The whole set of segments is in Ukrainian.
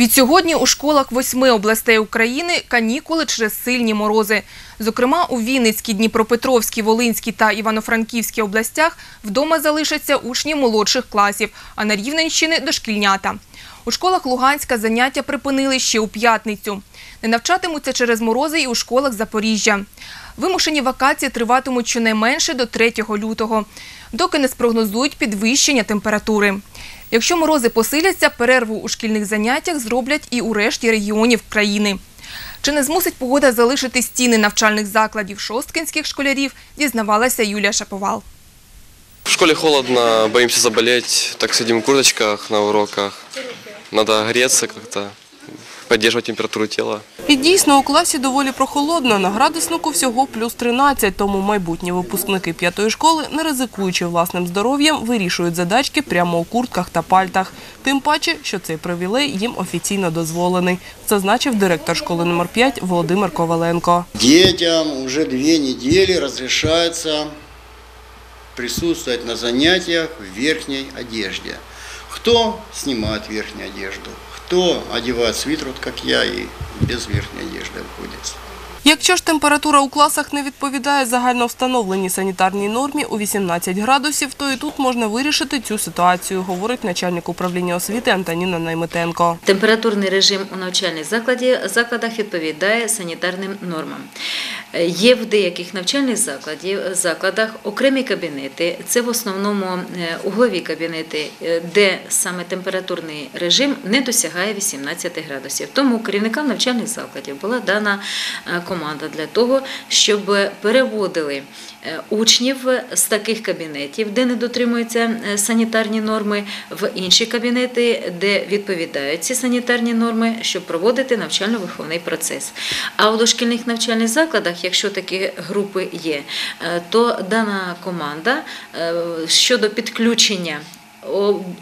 Відсьогодні у школах восьми областей України канікули через сильні морози. Зокрема, у Вінницькій, Дніпропетровській, Волинській та Івано-Франківській областях вдома залишаться учні молодших класів, а на Рівненщини – дошкільнята. У школах Луганська заняття припинили ще у п'ятницю. Не навчатимуться через морози і у школах Запоріжжя. Вимушені вакації триватимуть щонайменше до 3 лютого, доки не спрогнозують підвищення температури. Якщо морози посиляться, перерву у шкільних заняттях зроблять і у решті регіонів країни. Чи не змусить погода залишити стіни навчальних закладів шосткинських школярів, дізнавалася Юлія Шаповал. В школе холодно, боимся заболеть, так сидим в курточках на уроках. Надо греться как-то, поддерживать температуру тела. І дійсно у класі доволі прохолодно. На градуснику всього плюс 13, тому майбутні випускники п'ятої школи, не ризикуючи власним здоров'ям, вирішують задачки прямо у куртках та пальтах. Тим паче, що цей привілей їм офіційно дозволений, зазначив директор школи номер 5 Володимир Коваленко. Детям уже две недели разрешается присутствовать на занятиях в верхней одежде. Кто снимает верхнюю одежду, кто одевает свитер, вот как я, и без верхней одежды обходится. Якщо ж температура у класах не відповідає загально встановленій санітарній нормі у 18 градусів, то і тут можна вирішити цю ситуацію, говорить начальник управління освіти Антоніна Найметенко. Температурний режим у навчальних закладі, закладах відповідає санітарним нормам. Е, Є в деяких навчальних закладах окремі кабінети, це в основному е, углові кабінети, е, де саме температурний режим не досягає 18 градусів. Тому керівникам навчальних закладів була дана е, команда для того, щоб переводили е, учнів з таких кабінетів, де не дотримуються е, санітарні норми, в інші кабінети, де відповідають ці санітарні норми, щоб проводити навчально-виховний процес. А в дошкільних навчальних закладах, якщо такі групи є, е, то дана команда е, щодо підключення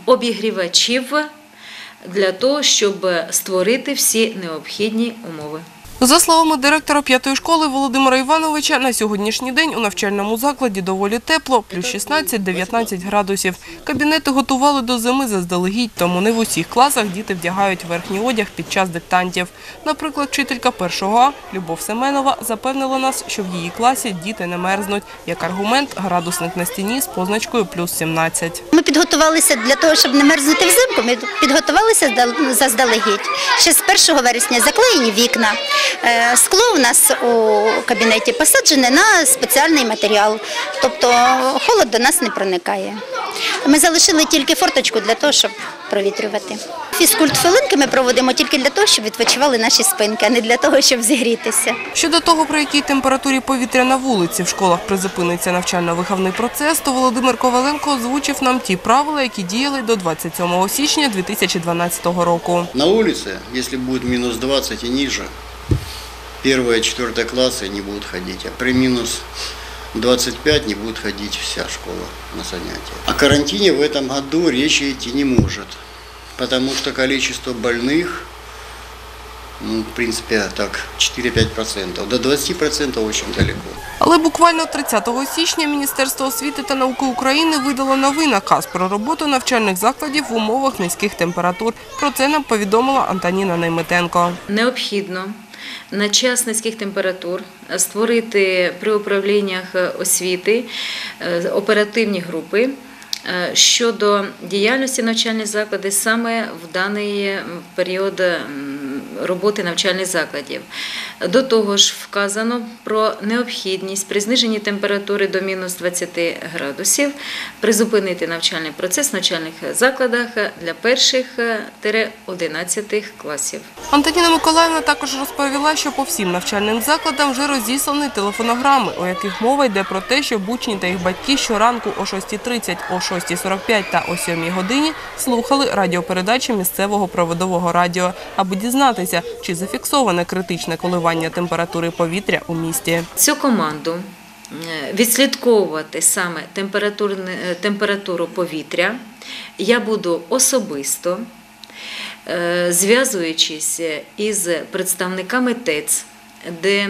обігрівачів для того, щоб створити всі необхідні умови. За словами директора п'ятої школи Володимира Івановича, на сьогоднішній день у навчальному закладі доволі тепло, плюс 16-19 градусів. Кабінети готували до зими заздалегідь, тому не в усіх класах діти вдягають верхній одяг під час диктантів. Наприклад, вчителька першого А Любов Семенова запевнила нас, що в її класі діти не мерзнуть. Як аргумент, градусник на стіні з позначкою плюс 17. Ми підготувалися для того, щоб не мерзнути взимку. Ми підготувалися здал- заздалегідь. Ще з 1 вересня заклеєні вікна. Е, Скло у нас у кабінеті посаджене на спеціальний матеріал, тобто холод до нас не проникає. Ми залишили тільки форточку для того, щоб провітрювати. Фізкульт хвилинки ми проводимо тільки для того, щоб відпочивали наші спинки, а не для того, щоб зігрітися. Щодо того, при якій температурі повітря на вулиці в школах призупиниться навчально-виховний процес, то Володимир Коваленко озвучив нам ті правила, які діяли до 27 січня 2012 року. На улице, если будет минус 20 и ниже, первые и четвертые классы не будут ходить, а при минус 25 не будет ходить вся школа на занятия. О карантине в этом году речи идти не может, потому что количество больных, ну, в принципе, так, 4-5%, до 20% очень далеко. Але буквально 30 січня Міністерство освіти та науки України видало новий наказ про роботу навчальних закладів в умовах низьких температур. Про це нам повідомила Антоніна Найметенко. Необхідно на час низьких температур створити при управліннях освіти е, оперативні групи е, щодо діяльності навчальних закладів саме в даний період роботи навчальних закладів. До того ж, вказано про необхідність при зниженні температури до мінус 20 градусів призупинити навчальний процес в навчальних закладах для перших е, 11 класів. Антоніна Миколаївна також розповіла, що по всім навчальним закладам вже розіслані телефонограми, у яких мова йде про те, щоб учні та їх батьки щоранку о 6.30, о 6.45 та о 7 годині слухали радіопередачі місцевого проводового радіо, аби дізнатися, чи зафіксоване критичне коливання температури повітря у місті. Цю команду е, відслідковувати саме е, температуру повітря я буду особисто, е, зв'язуючись із представниками ТЕЦ, де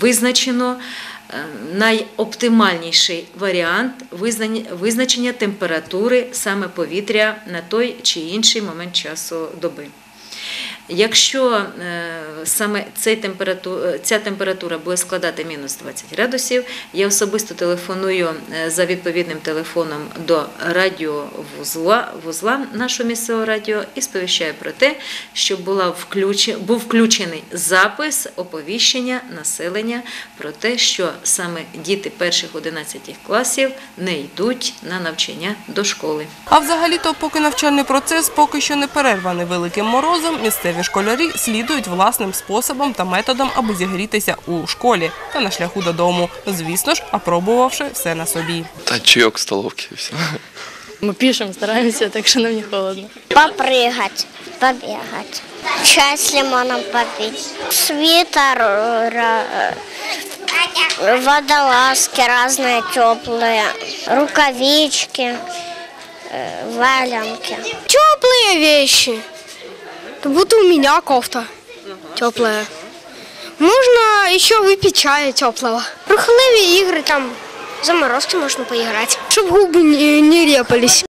визначено найоптимальніший варіант визначення температури саме повітря на той чи інший момент часу доби. Якщо е, саме цей температу, е, ця температура буде складати мінус 20 градусів, я особисто телефоную е, за відповідним телефоном до радіовузла вузла нашого місцевого радіо і сповіщаю про те, що була включе, був включений запис оповіщення населення про те, що саме діти перших 11 класів не йдуть на навчання до школи. А взагалі-то, поки навчальний процес поки що не перерваний великим морозом, місцеві школярі слідують власним способом та методом, аби зігрітися у школі та на шляху додому. Звісно ж, опробувавши все на собі. Да, чаек в столовке и все. Мы пишем, стараемся, так что нам не холодно. Попрыгать, побегать. Чай с лимоном попить. Свитер, ра- э, водолазки разные теплые, рукавички, э, валенки. Теплые вещи. Как будто у меня кофта теплая. Можно еще выпить чая теплого. Рухливые игры там, заморозки можно поиграть, чтобы губы не, не репались.